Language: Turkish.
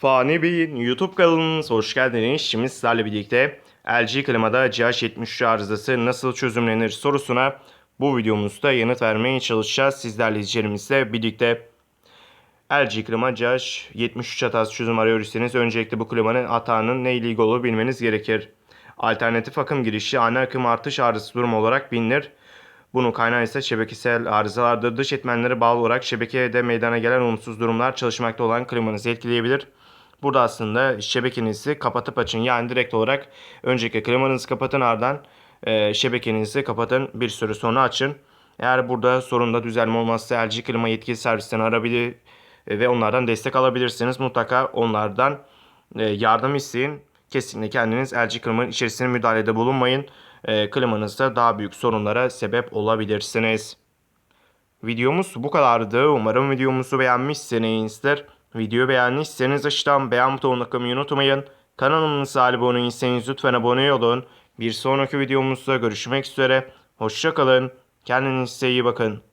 Fani Bey'in YouTube kanalınıza hoş geldiniz. Şimdi sizlerle birlikte LG klimada CH73 arızası nasıl çözümlenir sorusuna bu videomuzda yanıt vermeye çalışacağız. Sizlerle izleyicilerimizle birlikte LG klima CH73 hatası çözüm arıyorsanız öncelikle bu klimanın hatanın ne ile ilgili olduğunu bilmeniz gerekir. Alternatif akım girişi ani akım artış arızası durumu olarak bilinir. Bunun kaynağı ise şebekesel arızalardır. Dış etmenlere bağlı olarak şebekede meydana gelen olumsuz durumlar çalışmakta olan klimanızı etkileyebilir. Burada aslında şebekenizi kapatıp açın. Yani direkt olarak önceki klimanızı kapatın ardından e, şebekenizi kapatın. Bir süre sonra açın. Eğer burada sorunda düzelme olmazsa LG klima yetkili servislerini arabilir e, ve onlardan destek alabilirsiniz. Mutlaka onlardan e, yardım isteyin. Kesinlikle kendiniz LG klimanın içerisine müdahalede bulunmayın. E, klimanızda daha büyük sorunlara sebep olabilirsiniz. Videomuz bu kadardı. Umarım videomuzu beğenmişsinizdir. Videoyu beğendiyseniz aşağıdan beğen butonuna tıklamayı unutmayın. Kanalımıza abone değilseniz lütfen abone olun. Bir sonraki videomuzda görüşmek üzere. Hoşçakalın. Kendinize iyi bakın.